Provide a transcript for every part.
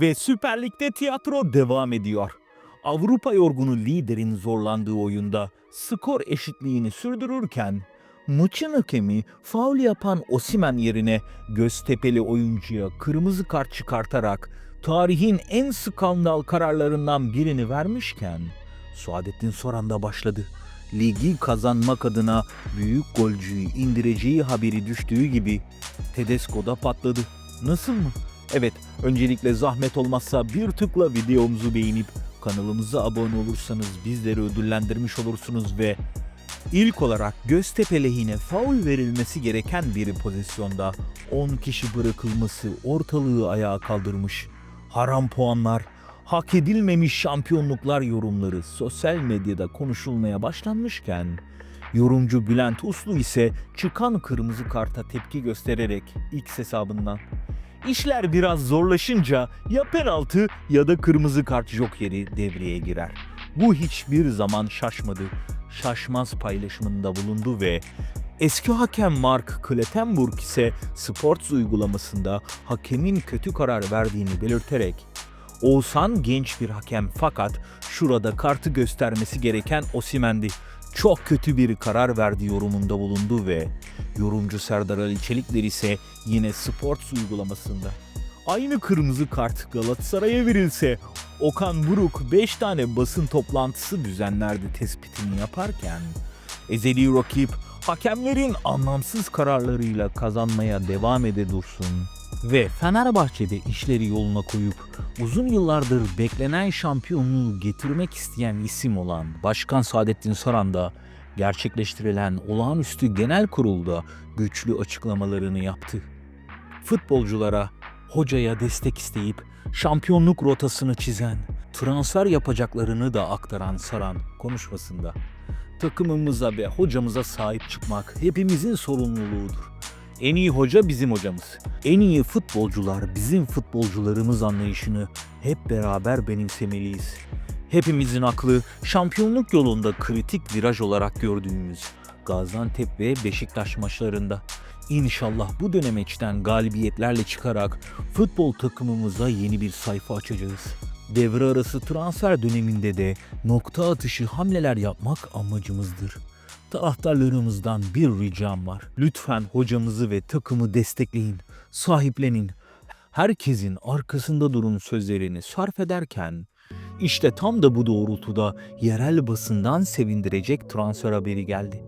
Ve Süper Lig'de tiyatro devam ediyor. Avrupa yorgunu liderin zorlandığı oyunda skor eşitliğini sürdürürken maçın hakemi faul yapan Osimen yerine Göztepe'li oyuncuya kırmızı kart çıkartarak tarihin en skandal kararlarından birini vermişken Suadettin Soran da başladı. Ligi kazanmak adına büyük golcüyü indireceği haberi düştüğü gibi Tedesco da patladı. Nasıl mı? Evet, öncelikle zahmet olmazsa bir tıkla videomuzu beğenip kanalımıza abone olursanız bizleri ödüllendirmiş olursunuz ve ilk olarak Göztepe lehine faul verilmesi gereken bir pozisyonda 10 kişi bırakılması ortalığı ayağa kaldırmış. Haram puanlar, hak edilmemiş şampiyonluklar yorumları sosyal medyada konuşulmaya başlanmışken yorumcu Bülent Uslu ise çıkan kırmızı karta tepki göstererek X hesabından İşler biraz zorlaşınca ya penaltı ya da kırmızı kart jokeri devreye girer. Bu hiçbir zaman şaşmadı. Şaşmaz paylaşımında bulundu ve eski hakem Mark Klettenburg ise Sports uygulamasında hakemin kötü karar verdiğini belirterek Oğuzhan genç bir hakem fakat şurada kartı göstermesi gereken Osimendi. Çok kötü bir karar verdi yorumunda bulundu ve yorumcu Serdar Ali Çelikler ise yine Sports uygulamasında. Aynı kırmızı kart Galatasaray'a verilse Okan Buruk 5 tane basın toplantısı düzenlerdi tespitini yaparken ezeli rakip hakemlerin anlamsız kararlarıyla kazanmaya devam ede dursun ve Fenerbahçe'de işleri yoluna koyup uzun yıllardır beklenen şampiyonluğu getirmek isteyen isim olan Başkan Saadettin Saran da gerçekleştirilen olağanüstü genel kurulda güçlü açıklamalarını yaptı. Futbolculara, hocaya destek isteyip şampiyonluk rotasını çizen, transfer yapacaklarını da aktaran Saran konuşmasında takımımıza ve hocamıza sahip çıkmak hepimizin sorumluluğudur. En iyi hoca bizim hocamız. En iyi futbolcular bizim futbolcularımız anlayışını hep beraber benimsemeliyiz. Hepimizin aklı şampiyonluk yolunda kritik viraj olarak gördüğümüz Gaziantep ve Beşiktaş maçlarında. İnşallah bu dönemeçten galibiyetlerle çıkarak futbol takımımıza yeni bir sayfa açacağız. Devre arası transfer döneminde de nokta atışı hamleler yapmak amacımızdır. Taraftarlarımızdan bir ricam var. Lütfen hocamızı ve takımı destekleyin, sahiplenin. Herkesin arkasında durun sözlerini sarf ederken işte tam da bu doğrultuda yerel basından sevindirecek transfer haberi geldi.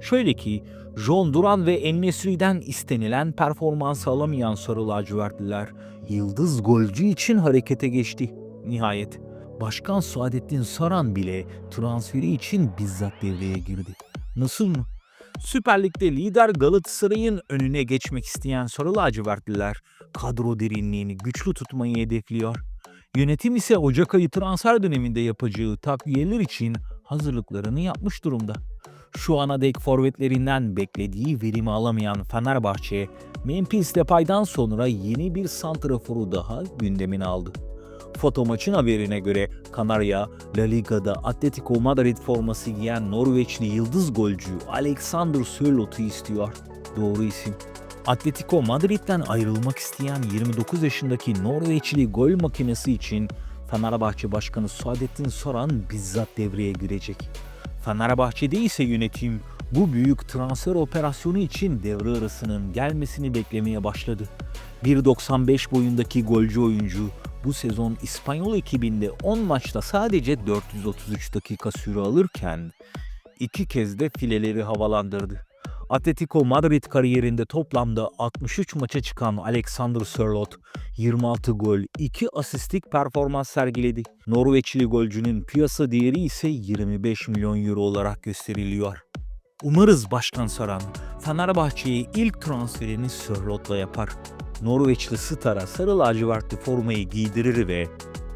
Şöyle ki John Duran ve Ennesri'den istenilen performans alamayan Sarı lacivertliler yıldız golcü için harekete geçti. Nihayet Başkan Saadettin Saran bile transferi için bizzat devreye girdi. Nasıl mı? Süper Lig'de lider Galatasaray'ın önüne geçmek isteyen Sarı lacivertliler kadro derinliğini güçlü tutmayı hedefliyor. Yönetim ise Ocak ayı transfer döneminde yapacağı takviyeler için hazırlıklarını yapmış durumda. Şu ana dek forvetlerinden beklediği verimi alamayan Fenerbahçe, Memphis Depay'dan sonra yeni bir santraforu daha gündemine aldı. Foto maçın haberine göre Kanarya, La Liga'da Atletico Madrid forması giyen Norveçli yıldız golcü Alexander Sörlot'u istiyor. Doğru isim. Atletico Madrid'den ayrılmak isteyen 29 yaşındaki Norveçli gol makinesi için Fenerbahçe Başkanı Saadettin Saran bizzat devreye girecek. Fenerbahçe'de ise yönetim bu büyük transfer operasyonu için devre arasının gelmesini beklemeye başladı. 1.95 boyundaki golcü oyuncu bu sezon İspanyol ekibinde 10 maçta sadece 433 dakika süre alırken iki kez de fileleri havalandırdı. Atletico Madrid kariyerinde toplamda 63 maça çıkan Alexander Sörloth 26 gol, 2 asistlik performans sergiledi. Norveçli golcünün piyasa değeri ise 25 milyon euro olarak gösteriliyor. Umarız Başkan Saran Fenerbahçe'ye ilk transferini Sörloth'la yapar. Norveçli Star'a sarı lacivertli formayı giydirir ve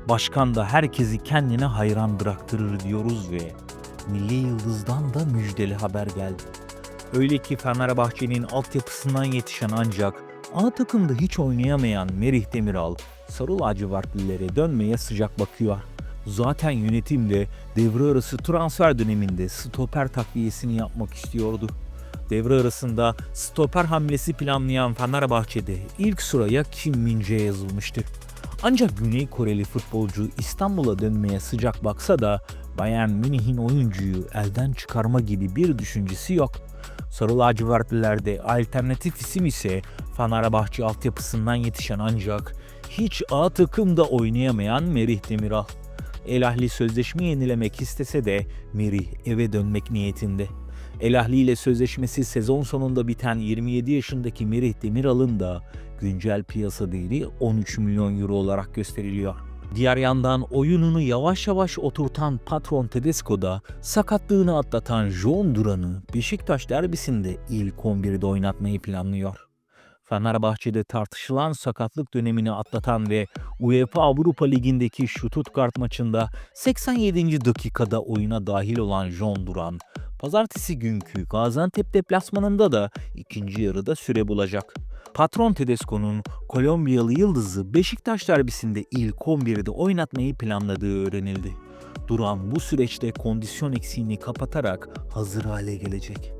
başkan da herkesi kendine hayran bıraktırır diyoruz ve Milli Yıldız'dan da müjdeli haber geldi. Öyle ki Fenerbahçe'nin altyapısından yetişen ancak ana takımda hiç oynayamayan Merih Demiral sarı lacivertlilere dönmeye sıcak bakıyor. Zaten yönetim de devre arası transfer döneminde stoper takviyesini yapmak istiyordu. Devre arasında stoper hamlesi planlayan Fenerbahçe'de ilk sıraya Kim Min-jae yazılmıştı. Ancak Güney Koreli futbolcu İstanbul'a dönmeye sıcak baksa da Bayern Münih'in oyuncuyu elden çıkarma gibi bir düşüncesi yok. Sarı lacivertlilerde alternatif isim ise Fenerbahçe altyapısından yetişen ancak hiç A takımda oynayamayan Merih Demiral. El Ahli sözleşme yenilemek istese de Merih eve dönmek niyetinde. El Ahli ile sözleşmesi sezon sonunda biten 27 yaşındaki Merih Demiral'ın da güncel piyasa değeri 13 milyon euro olarak gösteriliyor. Diğer yandan oyununu yavaş yavaş oturtan patron Tedesco da sakatlığını atlatan John Duran'ı Beşiktaş derbisinde ilk 11'de oynatmayı planlıyor. Fenerbahçe'de tartışılan sakatlık dönemini atlatan ve UEFA Avrupa Ligi'ndeki Stuttgart maçında 87. dakikada oyuna dahil olan John Duran, pazartesi günkü Gaziantep deplasmanında da ikinci yarıda süre bulacak. Patron Tedesco'nun Kolombiyalı yıldızı Beşiktaş derbisinde ilk 11'de oynatmayı planladığı öğrenildi. Duran bu süreçte kondisyon eksiğini kapatarak hazır hale gelecek.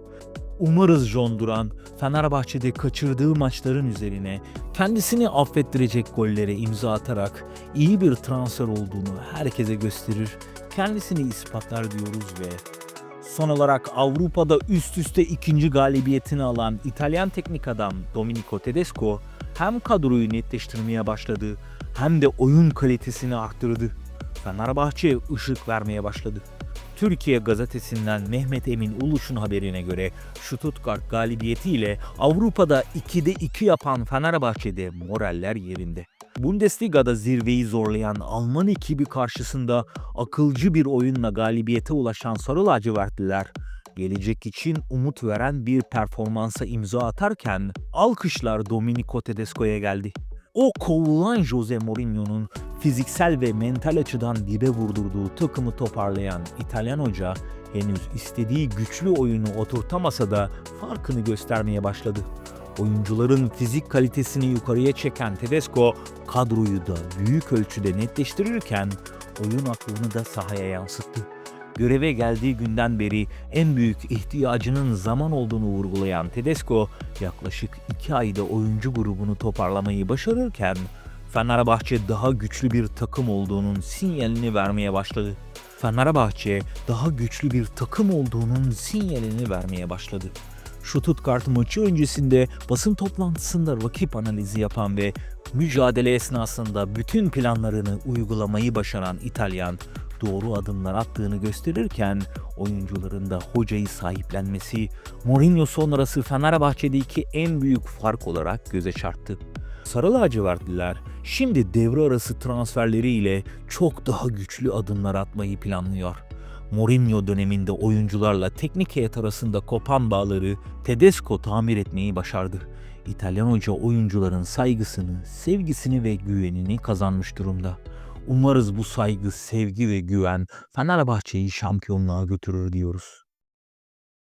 Umarız John Duran Fenerbahçe'de kaçırdığı maçların üzerine kendisini affettirecek gollere imza atarak iyi bir transfer olduğunu herkese gösterir, kendisini ispatlar diyoruz ve Son olarak Avrupa'da üst üste ikinci galibiyetini alan İtalyan teknik adam Domenico Tedesco hem kadroyu netleştirmeye başladı hem de oyun kalitesini arttırdı. Fenerbahçe ışık vermeye başladı. Türkiye gazetesinden Mehmet Emin Uluş'un haberine göre Stuttgart galibiyetiyle Avrupa'da 2'de 2 yapan Fenerbahçe'de moraller yerinde. Bundesliga'da zirveyi zorlayan Alman ekibi karşısında akılcı bir oyunla galibiyete ulaşan Sarı lacivertliler gelecek için umut veren bir performansa imza atarken alkışlar Domenico Tedesco'ya geldi. O kovulan Jose Mourinho'nun fiziksel ve mental açıdan dibe vurdurduğu takımı toparlayan İtalyan hoca henüz istediği güçlü oyunu oturtamasa da farkını göstermeye başladı. Oyuncuların fizik kalitesini yukarıya çeken Tedesco kadroyu da büyük ölçüde netleştirirken oyun aklını da sahaya yansıttı. Göreve geldiği günden beri en büyük ihtiyacının zaman olduğunu vurgulayan Tedesco yaklaşık 2 ayda oyuncu grubunu toparlamayı başarırken Fenerbahçe daha güçlü bir takım olduğunun sinyalini vermeye başladı. Fenerbahçe daha güçlü bir takım olduğunun sinyalini vermeye başladı. Stuttgart maçı öncesinde basın toplantısında rakip analizi yapan ve mücadele esnasında bütün planlarını uygulamayı başaran İtalyan doğru adımlar attığını gösterirken oyuncuların da hocayı sahiplenmesi Mourinho sonrası Fenerbahçe'deki en büyük fark olarak göze çarptı. Sarı lacivertliler şimdi devre arası transferleriyle çok daha güçlü adımlar atmayı planlıyor. Mourinho döneminde oyuncularla teknik heyet arasında kopan bağları Tedesco tamir etmeyi başardı. İtalyan hoca oyuncuların saygısını, sevgisini ve güvenini kazanmış durumda. Umarız bu saygı, sevgi ve güven Fenerbahçe'yi şampiyonluğa götürür diyoruz.